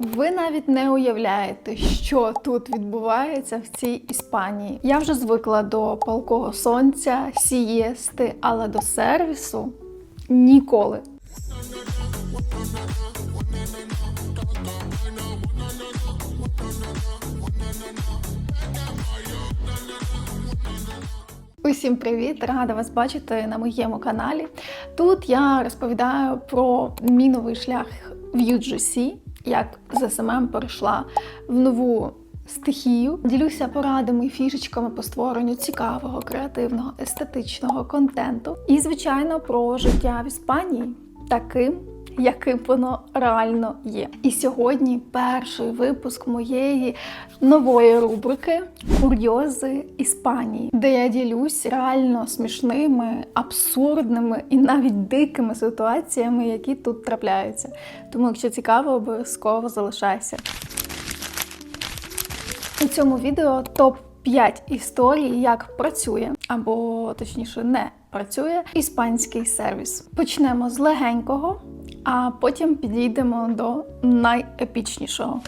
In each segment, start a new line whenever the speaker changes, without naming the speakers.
Ви навіть не уявляєте, що тут відбувається в цій Іспанії. Я вже звикла до палкого сонця, сієсти, але до сервісу ніколи. Усім привіт! Рада вас бачити на моєму каналі. Тут я розповідаю про міновий шлях в UGC, як з СММ перейшла в нову стихію. Ділюся порадами і фішечками по створенню цікавого, креативного, естетичного контенту. І, звичайно, про життя в Іспанії таким. Яким воно реально є. І сьогодні перший випуск моєї нової рубрики Курйози Іспанії, де я ділюсь реально смішними, абсурдними і навіть дикими ситуаціями, які тут трапляються. Тому, якщо цікаво, обов'язково залишайся. У цьому відео топ 5 історій, як працює, або точніше не працює іспанський сервіс. Почнемо з легенького, а потім підійдемо до найепічнішого.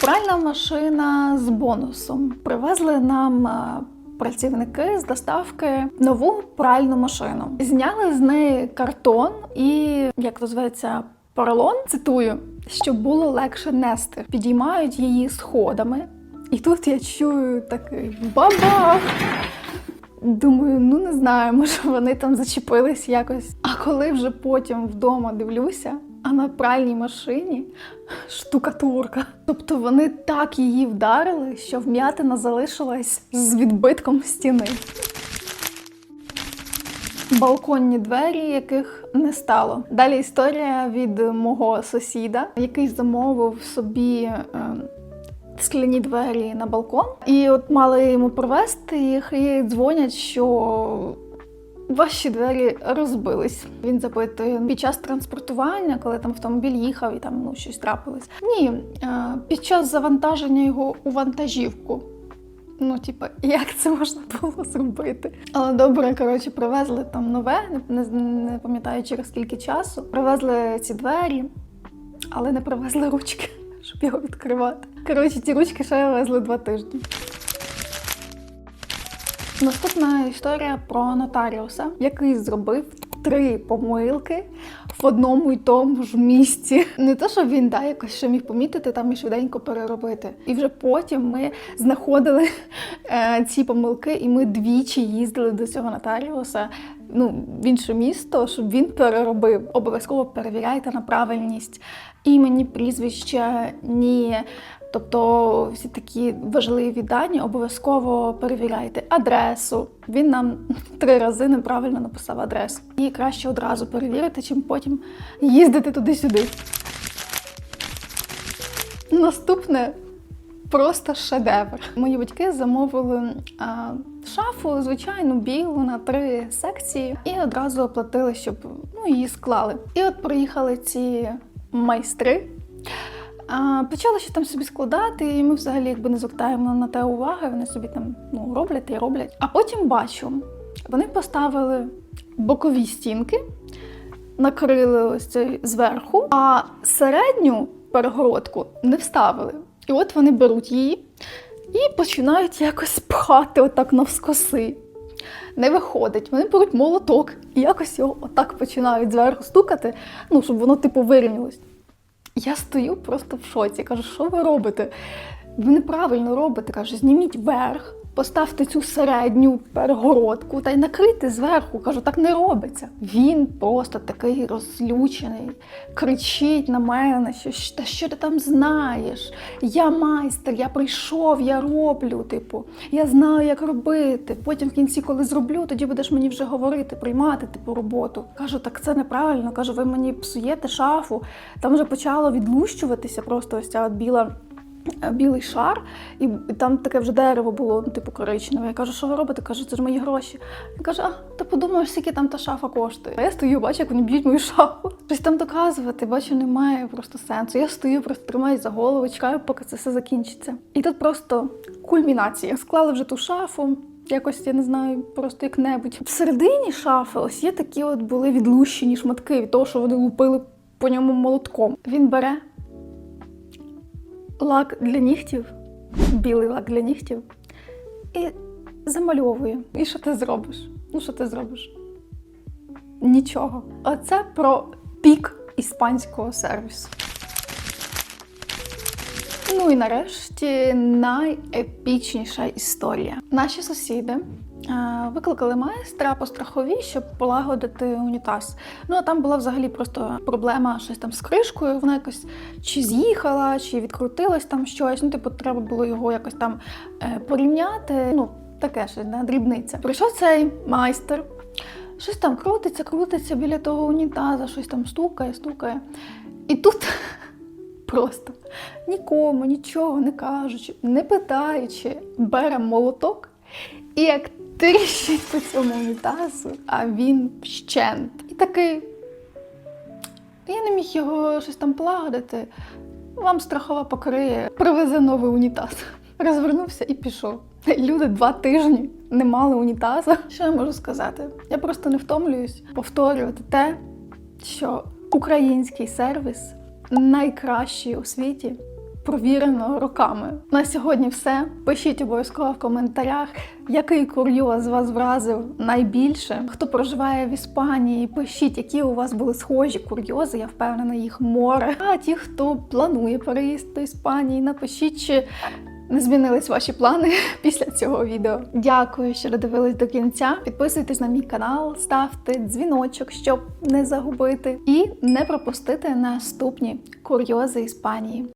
Пральна машина з бонусом. Привезли нам е, працівники з доставки нову пральну машину. Зняли з неї картон і, як називається, поролон, цитую, щоб було легше нести. Підіймають її сходами. І тут я чую такий бабах! Думаю, ну не знаю, може вони там зачепились якось. А коли вже потім вдома дивлюся, а на пральній машині штукатурка. Тобто вони так її вдарили, що вм'ятина залишилась з відбитком стіни. Балконні двері, яких не стало. Далі історія від мого сусіда, який замовив собі. е, скляні двері на балкон. І от мали йому привезти їх, і дзвонять, що ваші двері розбились. Він запитує під час транспортування, коли там автомобіль їхав і там ну щось трапилось. Ні, е, під час завантаження його у вантажівку. Ну, типу, як це можна було зробити? Але добре, коротше, привезли там нове, не, не пам'ятаю через скільки часу. Привезли ці двері, але не привезли ручки, щоб його відкривати. Коротше, ці ручки ще везли два тижні. Наступна історія про нотаріуса, який зробив три помилки в одному й тому ж місці. Не те, що він да, якось ще міг помітити там і швиденько переробити. І вже потім ми знаходили е, ці помилки, і ми двічі їздили до цього нотаріуса. Ну, в інше місто, щоб він переробив. Обов'язково перевіряйте на правильність імені, прізвища, ні. Тобто всі такі важливі дані обов'язково перевіряйте. Адресу. Він нам три рази неправильно написав адресу. І краще одразу перевірити, чим потім їздити туди-сюди. Наступне просто шедевр. Мої батьки замовили а, шафу, звичайну білу на три секції, і одразу оплатили, щоб ну, її склали. І от приїхали ці майстри. Почали ще там собі складати, і ми взагалі якби не звертаємо на те уваги. Вони собі там ну, роблять і роблять. А потім бачу, вони поставили бокові стінки, накрили ось цей зверху, а середню перегородку не вставили. І от вони беруть її і починають якось пхати отак навскоси. Не виходить. Вони беруть молоток і якось його отак починають зверху стукати, ну, щоб воно типу вирівнялось. Я стою просто в шоці. Кажу, що ви робите? Ви неправильно робите. Кажу, зніміть верх, поставте цю середню перегородку та й накрийте зверху. Кажу, так не робиться. Він просто такий розлючений, кричить на мене, що та що ти там знаєш? Я майстер, я прийшов, я роблю. Типу, я знаю, як робити. Потім в кінці, коли зроблю, тоді будеш мені вже говорити, приймати типу роботу. Кажу, так це неправильно. Кажу, ви мені псуєте шафу. Там вже почало відлущуватися просто ось ця от біла. Е, Білий шар, і там таке вже дерево було, ну, типу коричневе. Я кажу, що ви робите? Кажу, це ж мої гроші. Він каже, а ти подумаєш, скільки там та шафа коштує. А я стою, бачу, як вони б'ють мою шафу. Щось там доказувати, бачу, немає просто сенсу. Я стою, просто тримаюсь за голову, чекаю, поки це все закінчиться. І тут просто кульмінація. Склали вже ту шафу. Якось я не знаю, просто як-небудь. Всередині шафи ось є такі от були відлущені шматки від того, що вони лупили по ньому молотком. Він бере лак для нігтів, білий лак для нігтів, і замальовує. І що ти зробиш? Ну, що ти зробиш? Нічого. А це про пік іспанського сервісу. Ну і нарешті найепічніша історія. Наші сусіди е, викликали майстра по страховій, щоб полагодити унітаз. Ну а там була взагалі просто проблема щось там з кришкою. Вона якось чи з'їхала, чи відкрутилось там щось. Ну, типу, треба було його якось там е, порівняти. Ну, таке щось, да, дрібниця. Прийшов цей майстер. Щось там крутиться, крутиться біля того унітаза, щось там стукає, стукає. І тут просто нікому нічого не кажучи, не питаючи, бере молоток і як тріщить по цьому унітазу, а він вщент. І такий. Я не міг його щось там полагодити. Вам страхова покриє, привезе новий унітаз. Розвернувся і пішов. Люди два тижні не мали унітаза. Що я можу сказати? Я просто не втомлююсь повторювати те, що український сервіс найкращий у світі. Провірено роками. На сьогодні все. Пишіть обов'язково в коментарях, який курйоз вас вразив найбільше. Хто проживає в Іспанії, пишіть, які у вас були схожі курйози. Я впевнена, їх море. А ті, хто планує переїзд до Іспанії, напишіть, чи не змінились ваші плани після цього відео. Дякую, що додивились до кінця. Підписуйтесь на мій канал, ставте дзвіночок, щоб не загубити, і не пропустити наступні курйози Іспанії.